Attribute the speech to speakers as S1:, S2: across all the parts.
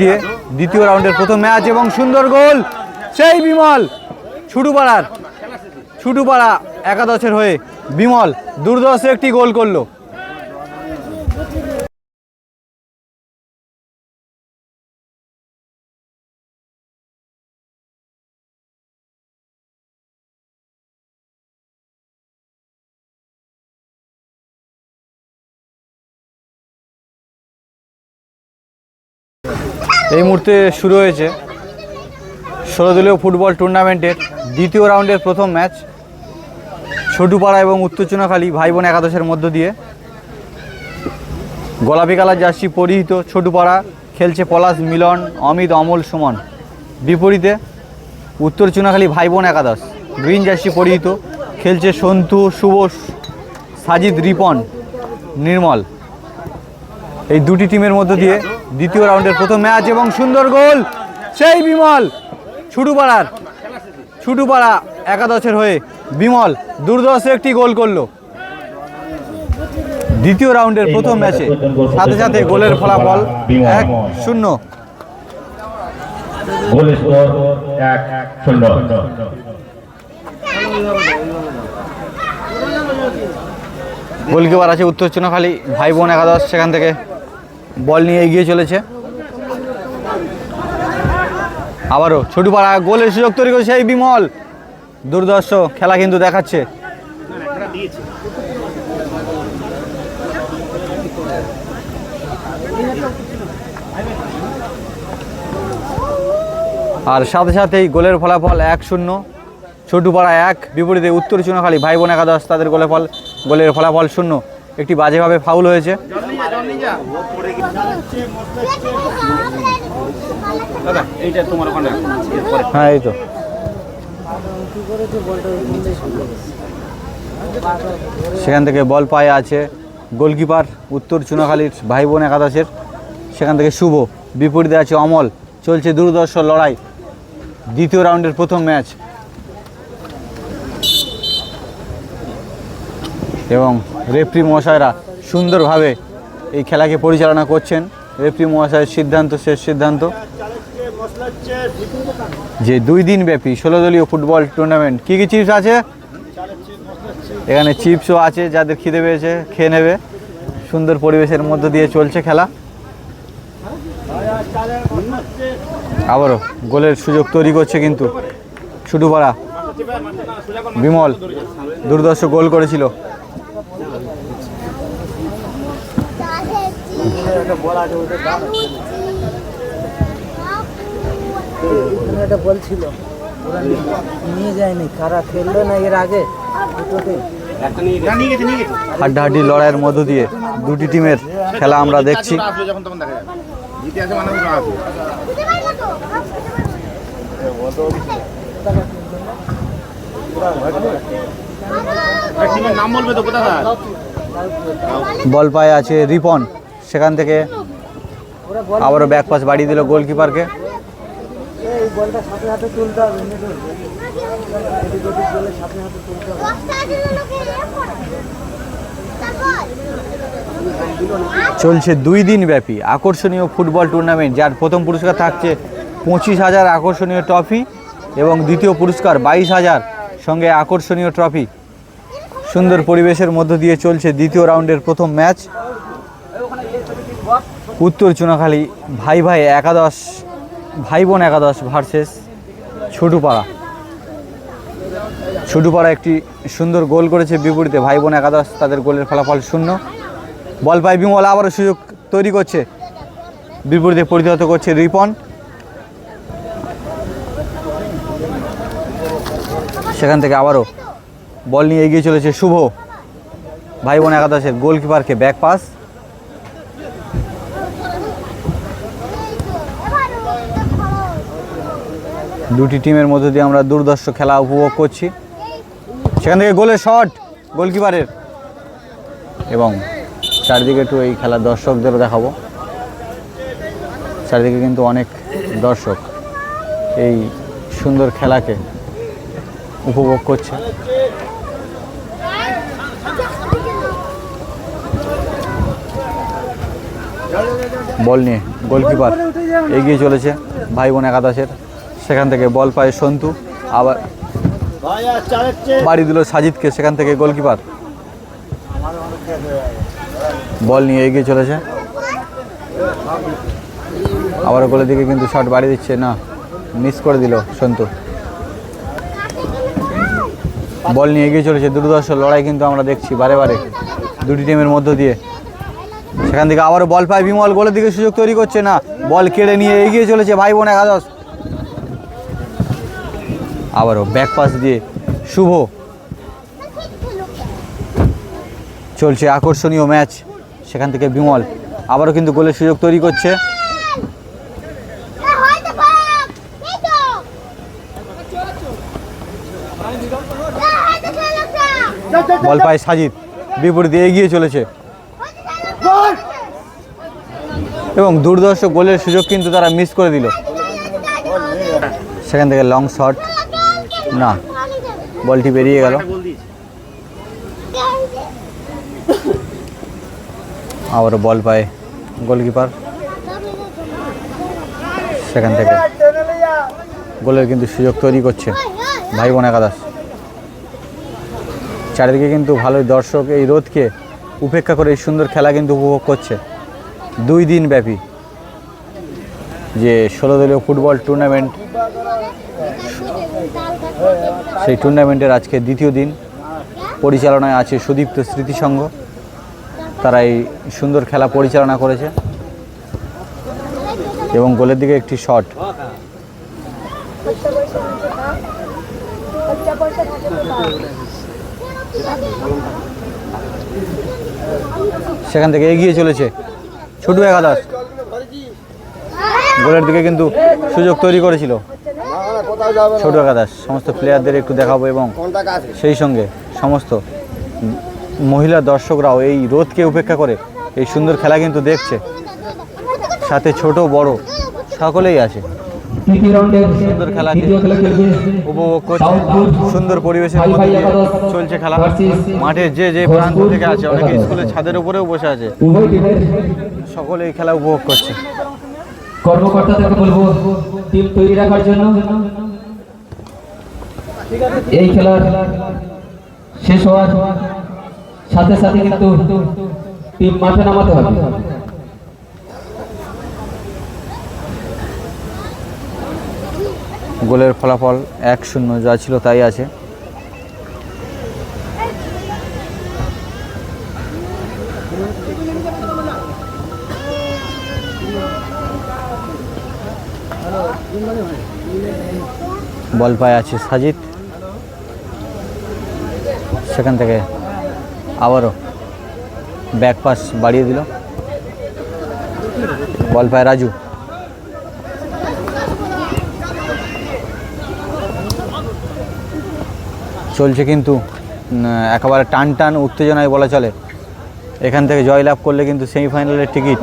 S1: দিয়ে দ্বিতীয় রাউন্ডের প্রথম ম্যাচ এবং সুন্দর গোল। সেই বিমল, ছুটুপাড়ার, ছুটুপাড়া একাদশের হয়ে বিমল দুর্দশ একটি গোল করল। এই মুহূর্তে শুরু হয়েছে ষোলো দলীয় ফুটবল টুর্নামেন্টের দ্বিতীয় রাউন্ডের প্রথম ম্যাচ, ছোটুপাড়া এবং উত্তরচুনাখালী ভাই বোন একাদশের মধ্য দিয়ে। গোলাপি কালার জার্সি পরিহিত ছোটুপাড়া খেলছে পলাশ মিলন, অমিত, অমল, সুমন। বিপরীতে উত্তর চুনাখালী ভাই বোন একাদশ, গ্রিন জার্সি পরিহিত খেলছে সন্তু শুভ সাজিদ, রিপন, নির্মল। এই দুটি টিমের মধ্য দিয়ে দ্বিতীয় রাউন্ডের প্রথম ম্যাচ এবং সুন্দর গোল। সেই বিমল ছুটুপাড়ার ছুটুপাড়া একাদশের হয়ে বিমল দুর্দশ একটি গোল করল। দ্বিতীয় রাউন্ডের প্রথম ম্যাচে সাথে সাথে গোলের ফলাফল এক শূন্য। গোলকিপার আছে উত্তর চুনাখালী ভাই বোন একাদশ সেখান থেকে। বল নিয়ে এগিয়ে চলেছে। আবারও ছোটুপাড়া গোলের সুযোগ তৈরি করেছে এই বিমল। দুর্দর্শ খেলা কিন্তু দেখাচ্ছে। আর সাথে সাথেই গোলের ফলাফল এক শূন্য। ছোটুপাড়া এক, বিপরীতে উত্তর চুনাখালী ভাই বোন একাদশ, তাদের গোলের ফল গোলের ফলাফল শূন্য। একটি বাজেভাবে ফাউল হয়েছে।
S2: এইটা তোমার ওখানে
S1: হ্যাঁ এই তো। সেখান থেকে বল পায়ে আছে গোলকিপার উত্তর চুনাখালীর ভাই বোন একাদশের। সেখান থেকে শুভ, বিপরীতে আছে অমল। চলছে দুর্দর্শ লড়াই। দ্বিতীয় রাউন্ডের প্রথম ম্যাচ। এবং রেফরি মহাশয়রা সুন্দরভাবে এই খেলাকে পরিচালনা করছেন রেফরি মহাশয়ের সিদ্ধান্ত, শেষ সিদ্ধান্ত। যে দুই দিন ব্যাপী ষোলো দলীয় ফুটবল টুর্নামেন্ট কী কী চিপস আছে? এখানে চিপসও আছে, যাদের খিদে পেয়েছে খেয়ে নেবে। সুন্দর পরিবেশের মধ্য দিয়ে চলছে খেলা। আবারও গোলের সুযোগ তৈরি করছে কিন্তু ছুটুপাড়া। বিমল দুর্দর্শ গোল করেছিল।
S3: একটা বলছিল ওরা নিয়ে যায়নি কারা খেললো না এর আগে দুটোতে
S1: হাড্ডাহাড্ডি লড়াইয়ের মধ্য দিয়ে দুটি টিমের খেলা আমরা দেখছি। বল পায়ে আছে রিপন। সেখান থেকে আবারও ব্যাক পাস বাড়িয়ে দিল গোলকিপারকে চলছে দুই দিন ব্যাপী আকর্ষণীয় ফুটবল টুর্নামেন্ট যার প্রথম পুরস্কার থাকছে পঁচিশ হাজার আকর্ষণীয় ট্রফি এবং দ্বিতীয় পুরস্কার বাইশ হাজার সঙ্গে আকর্ষণীয় ট্রফি সুন্দর পরিবেশের মধ্য দিয়ে চলছে দ্বিতীয় রাউন্ডের প্রথম ম্যাচ উত্তর চুনাখালী, ভাই ভাই একাদশ, ভাই বোন একাদশ ভার্সেস ছোটুপাড়া। ছোটুপাড়া একটি সুন্দর গোল করেছে বিপরীতে, ভাই বোন একাদশ তাদের গোলের ফলাফল শূন্য। বল পাই বিমল, আবারও সুযোগ তৈরি করছে। বিপরীতে পরিণত করছে রিপন। সেখান থেকে আবারও বল নিয়ে এগিয়ে চলেছে শুভ। ভাই বোন একাদশের গোলকিপারকে ব্যাক পাস দুটি টিমের মধ্যে দিয়ে আমরা দুর্দর্শ খেলা উপভোগ করছি। সেখান থেকে গোলের শট, গোলকিপারের। এবং চারদিকে একটু এই খেলার দর্শকদেরও দেখাবো। চারদিকে কিন্তু অনেক দর্শক এই সুন্দর খেলাকে উপভোগ করছে। বল নিয়ে গোলকিপার এগিয়ে চলেছে ভাই বোন একাদশের। সেখান থেকে বল পায় সন্তু। আবার বাড়ি দিল সাজিদকে, সেখান থেকে গোলকিপার। বল নিয়ে এগিয়ে চলেছে। আবার গোলের দিকে কিন্তু শট বাড়ি দিচ্ছে, না মিস করে দিল সন্তু। বল নিয়ে এগিয়ে চলেছে দুর্দর্শ লড়াই কিন্তু আমরা দেখছি বারে বারে, দুটি টিমের মধ্য দিয়ে। সেখান থেকে আবারও বল পায় বিমল, গোলের দিকে সুযোগ তৈরি করছে, না, বল কেড়ে নিয়ে এগিয়ে চলেছে ভাই বোন একাদশ। আবারও ব্যাক পাস দিয়ে শুভ। চলছে আকর্ষণীয় ম্যাচ সেখান থেকে বিমল আবারও কিন্তু গোলের সুযোগ তৈরি করছে। বল পায় সাজিদ, বিপরীতে এগিয়ে চলেছে। এবং দুর্দর্শ গোলের সুযোগ কিন্তু তারা মিস করে দিল। সেখান থেকে লং শট না, বলটি বেরিয়ে গেল। আবারও বল পায় গোলকিপার। সেখান থেকে। গোলের কিন্তু সুযোগ তৈরি করছে ভাই বোন একাদশ। চারিদিকে কিন্তু ভালোই দর্শক এই রোদকে উপেক্ষা করে এই সুন্দর খেলা কিন্তু উপভোগ করছে। দুই দিন ব্যাপী। যে ষোলো দলীয় ফুটবল টুর্নামেন্ট সেই টুর্নামেন্টের আজকে দ্বিতীয় দিন। পরিচালনায় আছে সুদীপ্ত স্মৃতিসংঘ তারা এই সুন্দর খেলা পরিচালনা করেছে। এবং গোলের দিকে একটি শট সেখান থেকে এগিয়ে চলেছে ছোটু একাদশ। গোলের দিকে কিন্তু সুযোগ তৈরি করেছিল। ছোট একাদশ। সমস্ত প্লেয়ারদের একটু দেখাবো এবং সেই সঙ্গে সমস্ত মহিলা দর্শকরাও এই রোদকে উপেক্ষা করে এই সুন্দর খেলা কিন্তু দেখছে। সাথে ছোট, বড় সকলেই আছে। সুন্দর
S4: খেলা
S1: উপভোগ করছে। সুন্দর পরিবেশের মধ্যে চলছে খেলা। মাঠে যে যে প্রান্ত থেকে আছে, অনেকে স্কুলের ছাদের উপরেও বসে আছে। সকলে এই খেলা উপভোগ করছে।
S4: কর্মকর্তাদেরকে বলব, টিম তৈরি রাখার জন্য এই খেলার শেষ হওয়ার সাথে সাথে কিন্তু টিম মাঠে নামাতে হবে।
S1: গোলের ফলাফল এক শূন্য যা ছিল তাই আছে। বল পায় আছে সাজিদ। সেখান থেকে আবারও ব্যাক পাস বাড়িয়ে দিল। বল পায় রাজু। চলছে কিন্তু একেবারে টান টান উত্তেজনায় বলা চলে। এখান থেকে জয়লাভ করলে কিন্তু সেমিফাইনালের টিকিট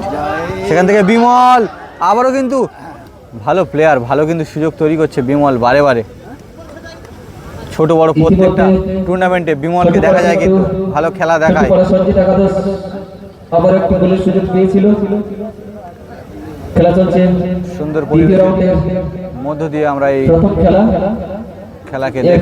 S1: সেখান থেকে বিমল, আবারও কিন্তু ভালো প্লেয়ার ভালো কিন্তু সুযোগ তৈরি করছে বিমল বারে বারে। ছোট বড় প্রত্যেকটা টুর্নামেন্টে বিমলকে দেখা যায় কিন্তু ভালো খেলা দেখায়।
S4: একটু পরে সঞ্জিত একাদশ আবার একটি গোলের সুযোগ পেয়েছিল খেলা চলছে
S1: সুন্দর পরিবেশের মধ্য দিয়ে আমরা এই
S4: খেলা।
S1: খেলাকে
S4: এর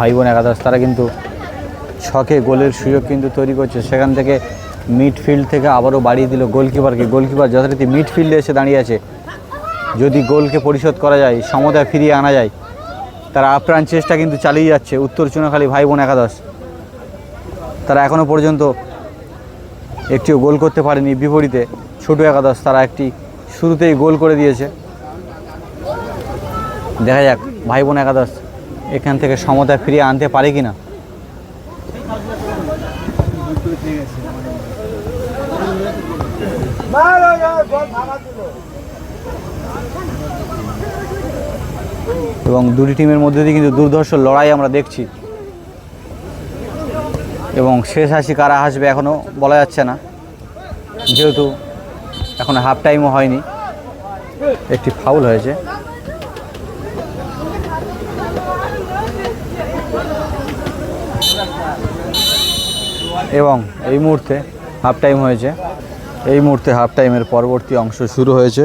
S1: ভাই বোন একাদশ তারা কিন্তু ছকে গোলের সুযোগ কিন্তু তৈরি করছে। সেখান থেকে মিডফিল্ড থেকে আবারও বাড়িয়ে দিল গোলকিপারকে। গোলকিপার যথারীতি মিডফিল্ডে এসে দাঁড়িয়ে আছে। যদি গোলকে পরিশোধ করা যায় সমতায় ফিরিয়ে আনা যায়, তারা আপ্রাণ চেষ্টা কিন্তু চালিয়ে যাচ্ছে উত্তর চুনাখালী ভাই বোন একাদশ। তারা এখনও পর্যন্ত একটিও গোল করতে পারেনি। বিপরীতে ছোট একাদশ তারা একটি শুরুতেই গোল করে দিয়েছে। দেখা যাক, ভাই বোন একাদশ এখান থেকে সমতা ফিরিয়ে আনতে পারে কি না এবং দুটি টিমের মধ্যে দিয়ে কিন্তু দুর্ধর্ষ লড়াই আমরা দেখছি। এবং শেষ হাসি কারা হাসবে এখনও বলা যাচ্ছে না। যেহেতু এখন হাফ টাইমও হয়নি, একটি ফাউল হয়েছে। এবং এই মুহূর্তে হাফ টাইম হয়েছে। এই মুহূর্তে হাফ টাইমের পরবর্তী অংশ শুরু হয়েছে।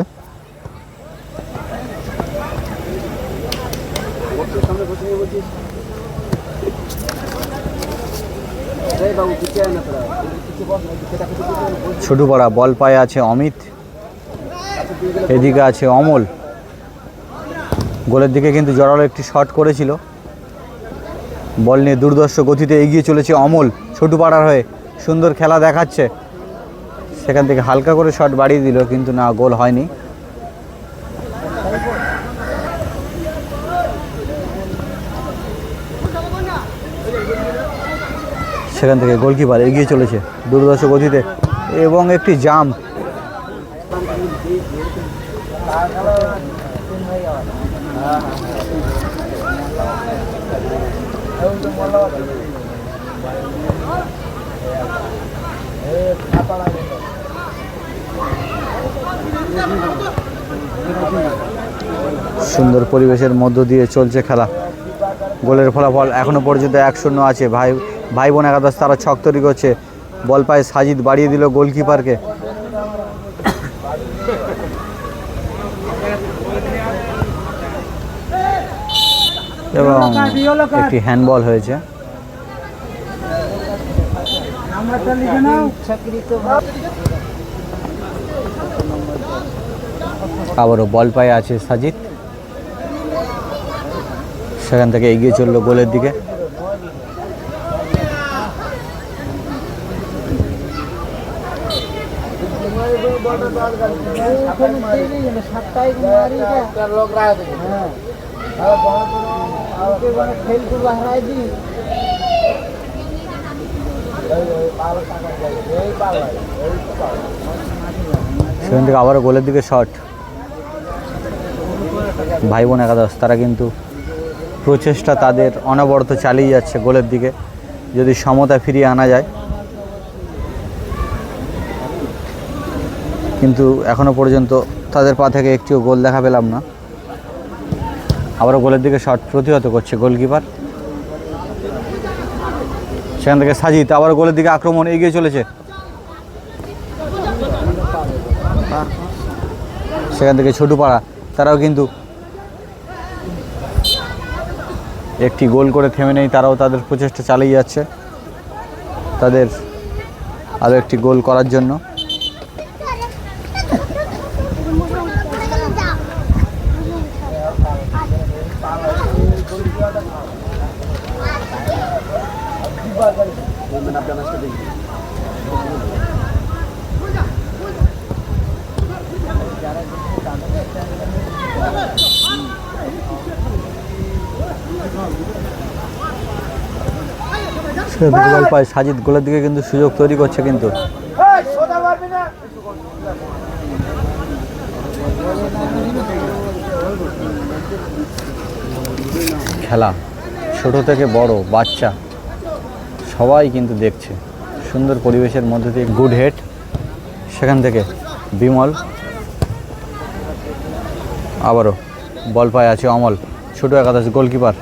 S1: ছোটুপাড়া বল পায়ে আছে অমিত, এদিকে আছে অমল। গোলের দিকে কিন্তু জড়ালো একটি শট করেছিল। বল নিয়ে দুর্দর্শ গতিতে এগিয়ে চলেছে অমল। ছোটুপাড়ার হয়ে সুন্দর খেলা দেখাচ্ছে। সেখান থেকে হালকা করে শট বাড়িয়ে দিল, কিন্তু না, গোল হয়নি। সেখান থেকে গোলকিপার এগিয়ে চলেছে দুর্দর্শ গতিতে। এবং একটি জাম্প সুন্দর পরিবেশের মধ্য দিয়ে চলছে খেলা। গোলের ফলাফল এখনও পর্যন্ত এক শূন্য আছে। ভাই ভাই বোন একাদশ, তারা ছক তৈরি করছে। বল পায়ে সাজিদ বাড়িয়ে দিল গোলকিপারকে। এবং একটি হ্যান্ডবল হয়েছে। আবারও বল পায়ে আছে সাজিদ সেখান থেকে এগিয়ে চলল গোলের দিকে।
S3: সাতটাই
S1: সেখান থেকে আবারও গোলের দিকে শট ভাই বোন একাদশ, তারা কিন্তু প্রচেষ্টা তাদের অনবরত চালিয়ে যাচ্ছে গোলের দিকে, যদি সমতা ফিরিয়ে আনা যায়। কিন্তু এখনও পর্যন্ত তাদের পা থেকে একটিও গোল দেখা পেলাম না। আবারও গোলের দিকে শট প্রতিহত করছে গোলকিপার। সেখান থেকে সাজিদ আবার গোলের দিকে আক্রমণ এগিয়ে চলেছে। সেখান থেকে ছোটুপাড়া, তারাও কিন্তু একটি গোল করে থেমে নেই, তারাও তাদের প্রচেষ্টা চালিয়ে যাচ্ছে। তাদের আরও একটি গোল করার জন্য। সে গোল পায় সাজিদ গোলের দিকে কিন্তু সুযোগ তৈরি করছে কিন্তু। খেলা ছোট থেকে বড় বাচ্চা সবাই কিন্তু দেখছে। সুন্দর পরিবেশের মধ্যে দিয়ে গুড হেড সেখান থেকে বিমল। আবারও বল পায় আছে অমল ছোট একাদশ গোলকিপার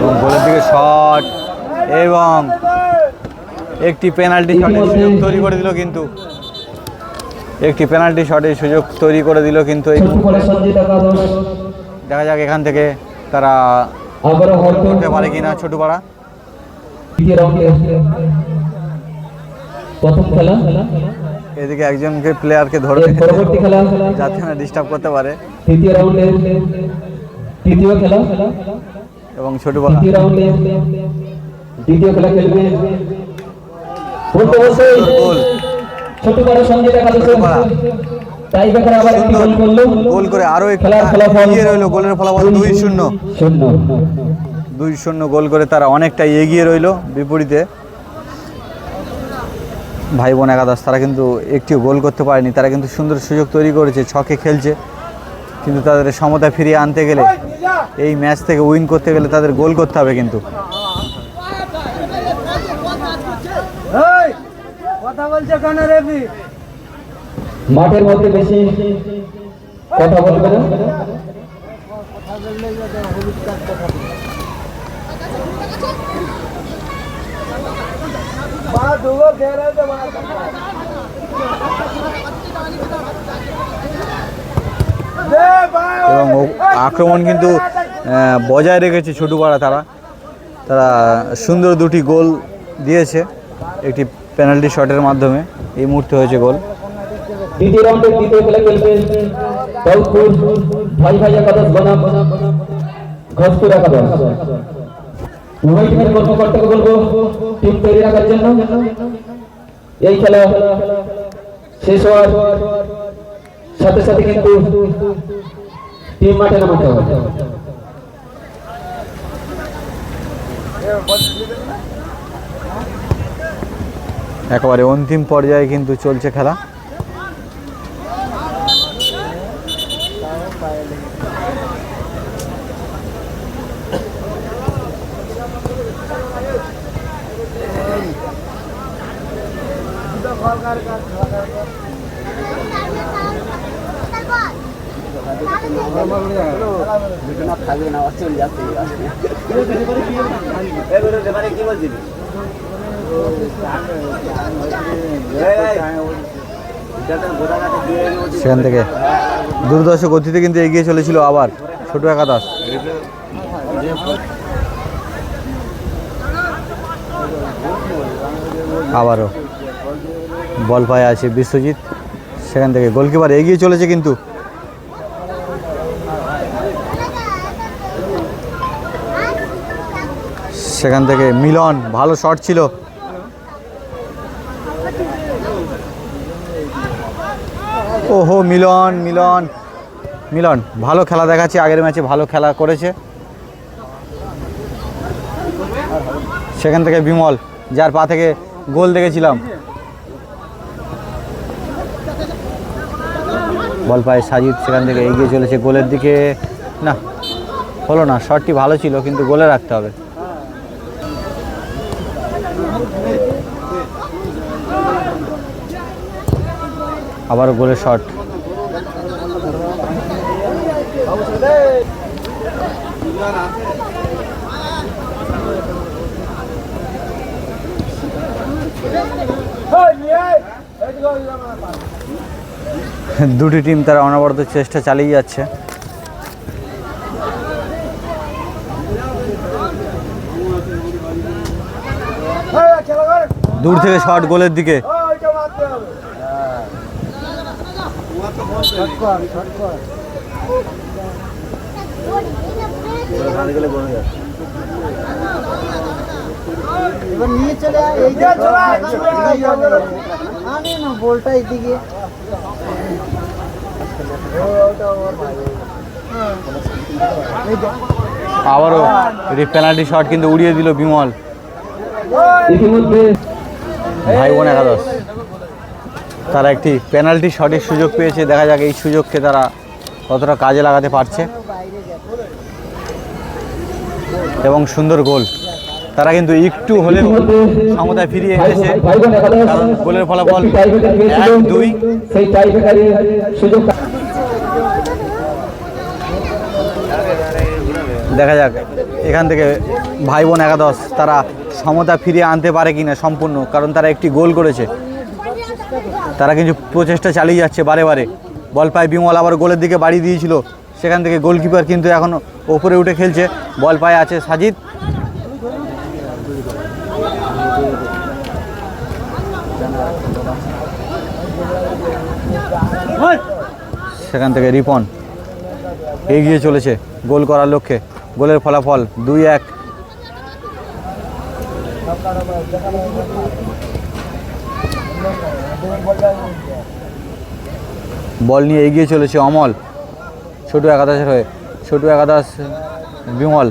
S1: এবং গোলের দিকে শট এবং একটি পেনাল্টি শটের সুযোগ তৈরি করে দিল কিন্তু। একটি পেনাল্টি শটের সুযোগ তৈরি করে দিল কিন্তু এই দেখা যাক এখান থেকে তারা করতে পারে কিনা ছোটপাড়া। এদিকে একজনকে প্লেয়ারকে ধরে
S4: পরবর্তী খেলা।
S1: যাতে না ডিস্টার্ব করতে পারে।
S4: তৃতীয় রাউন্ডে তৃতীয় খেলা।
S1: এবং ছোটপাড়া
S4: তৃতীয় দ্বিতীয় খেলা খেলবে।
S1: গোল
S4: ছোট বড় সঙ্গে দেখা যাচ্ছে।
S1: ছোটপাড়া।
S4: আবার একটি গোল করল।
S1: গোল করে আরও একটু
S4: খেলার ফলাফল
S1: এগিয়ে রইল। গোলের ফলাফল দুই শূন্য।
S4: শূন্য।
S1: দুই শূন্য গোল করে তারা অনেকটা এগিয়ে রইল বিপরীতে। ভাই বোন একাদশ তারা কিন্তু একটিও গোল করতে পারেনি। তারা কিন্তু সুন্দর সুযোগ তৈরি করেছে ছকে খেলছে। কিন্তু তাদের সমতা ফিরিয়ে আনতে গেলে এই ম্যাচ থেকে উইন করতে গেলে তাদের গোল করতে হবে কিন্তু।
S3: এই, কথা বলছে
S4: মাঠের মধ্যে বেশি কথা বলবে না
S3: মা দুগো খেয়ে তো মা দে ভাই
S1: এবং আক্রমণ কিন্তু বজায় রেখেছে ছোটুপাড়া তারা। তারা সুন্দর দুটি গোল দিয়েছে, একটি পেনাল্টি শটের মাধ্যমে। এই মুহূর্তে হয়েছে গোল।
S4: এই খেলা শেষ হওয়ার সাথে সাথে কিন্তু টিম মাঠে নামাতে হবে।
S1: একেবারে অন্তিম পর্যায়ে কিন্তু চলছে খেলা। সেখান থেকে। দুর্দশ গতিতে কিন্তু এগিয়ে চলেছিল আবার, ছোট একাদশ। আবারও বল পায়ে আছে বিশ্বজিৎ। সেখান থেকে গোলকিপার এগিয়ে চলেছে কিন্তু। সেখান থেকে মিলন, ভালো শট ছিল। ওহো, মিলন মিলন মিলন, ভালো খেলা দেখাচ্ছে, আগের ম্যাচে ভালো খেলা করেছে। সেখান থেকে বিমল, যার পা থেকে গোল দেখেছিলাম। বল পায়ে সাজিদ, সেখান থেকে এগিয়ে চলেছে গোলের দিকে। না, হলো না শটটি ভালো ছিল, কিন্তু গোলে রাখতে হবে। আবারও গোলের শট দুটি টিম তারা অনবরত চেষ্টা চালিয়ে যাচ্ছে। দূর থেকে শট গোলের দিকে
S3: ও, ওইটা মারতে হবে। শট কর, শট কর।
S5: এবার নিয়ে চলে। আনে না বলটা এদিকে
S1: আবারও পেনাল্টি শট কিন্তু উড়িয়ে দিল বিমল ভাই বোন একাদশ তারা একটি পেনাল্টি শটের সুযোগ পেয়েছে। দেখা যাক এই সুযোগকে তারা কতটা কাজে লাগাতে পারছে। এবং সুন্দর গোল। তারা কিন্তু একটু হলেও সমতায় ফিরিয়ে এসেছে কারণ গোলের ফলাফল দুই। দেখা যাক, এখান থেকে ভাই বোন একাদশ তারা সমতা ফিরিয়ে আনতে পারে কিনা সম্পূর্ণ। কারণ তারা একটি গোল করেছে। তারা কিন্তু প্রচেষ্টা চালিয়ে যাচ্ছে বারে বারে। বল পায় বিমল, আবার গোলের দিকে বাড়ি দিয়েছিল। সেখান থেকে গোলকিপার কিন্তু এখন ওপরে উঠে খেলছে। বল পায় আছে সাজিদ। সেখান থেকে রিপন। এগিয়ে চলেছে গোল করার লক্ষ্যে। গোলের ফলাফল দুই এক। বল নিয়ে এগিয়ে চলেছে অমল। ছোটু একাদশের হয়ে। ছোটু একাদশ বিমল।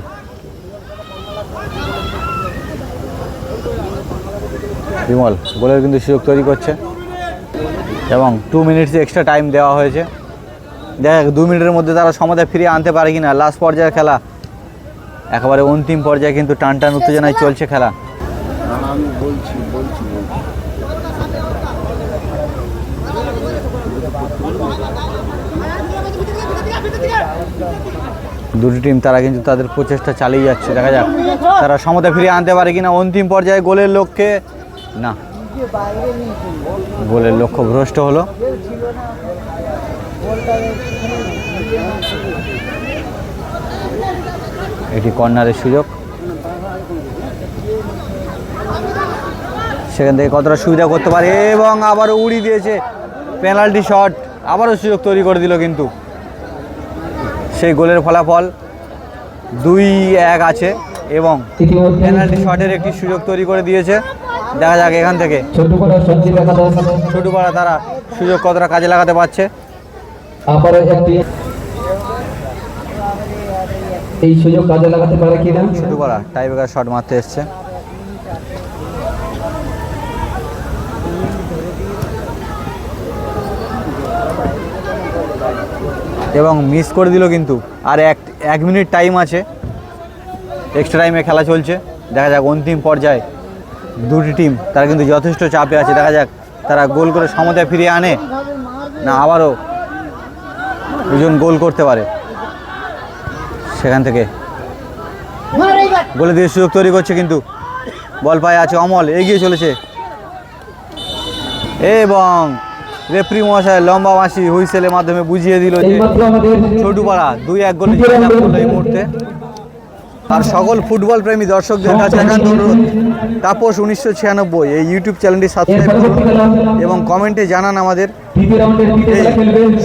S1: বিমল গোলের কিন্তু সুযোগ তৈরি করছে। এবং টু মিনিটস এক্সট্রা টাইম দেওয়া হয়েছে। দেখ দু মিনিটের মধ্যে তারা সমাধে ফিরিয়ে আনতে পারে কি না লাস্ট পর্যায়ের খেলা। একেবারে অন্তিম পর্যায়ে কিন্তু টান টান উত্তেজনায় চলছে খেলা।
S2: আমি বলছি
S1: দুটি টিম তারা কিন্তু তাদের প্রচেষ্টা চালিয়ে যাচ্ছে, দেখা যাক। তারা সমতা ফিরিয়ে আনতে পারে কিনা অন্তিম পর্যায়ে গোলের লক্ষ্যে। না, গোলের লক্ষ্য ভ্রষ্ট হলো। এটি কর্নারের সুযোগ। সেখান থেকে কতটা সুবিধা করতে পারে, এবং আবারও উড়ি দিয়েছে পেনাল্টি শট। আবারও সুযোগ তৈরি করে দিল কিন্তু। সেই গোলের ফলাফল দুই এক আছে এবং পেনাল্টি শটের একটি সুযোগ তৈরি করে দিয়েছে। দেখা যাক এখান থেকে।
S4: ছোট
S1: পাড়া তারা সুযোগ কতটা কাজে লাগাতে পারছে।
S4: এই সুযোগ কাজে লাগাতে পারে কিনা?
S1: ছোটো পাড়া টাইব্রেকার শট মারতে এসছে। এবং মিস করে দিল কিন্তু। আর এক এক মিনিট টাইম আছে। এক্সট্রা টাইমে খেলা চলছে। দেখা যাক অন্তিম পর্যায়ে দুটি টিম তারা কিন্তু যথেষ্ট চাপে আছে। দেখা যাক তারা গোল করে সমতায় ফিরিয়ে আনে না আবারও দুজন গোল করতে পারে। সেখান থেকে গোলে দিয়ে সুযোগ তৈরি করছে কিন্তু। বল পায়ে আছে অমল, এগিয়ে চলেছে। এবং রেফরি মহাশয় লম্বা মাসি হুইসেলের মাধ্যমে বুঝিয়ে দিল যে ছোটুপাড়া দুই এক গোলে করল এই মুহূর্তে। আর সকল ফুটবল প্রেমী দর্শকদের কাছে একান্ত অনুরোধ তাপস উনিশশো ছিয়ানব্বই এই ইউটিউব চ্যানেলটি সাবস্ক্রাইব করুন এবং কমেন্টে জানান আমাদের এই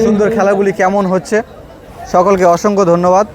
S1: সুন্দর খেলাগুলি কেমন হচ্ছে। সকলকে অসংখ্য ধন্যবাদ।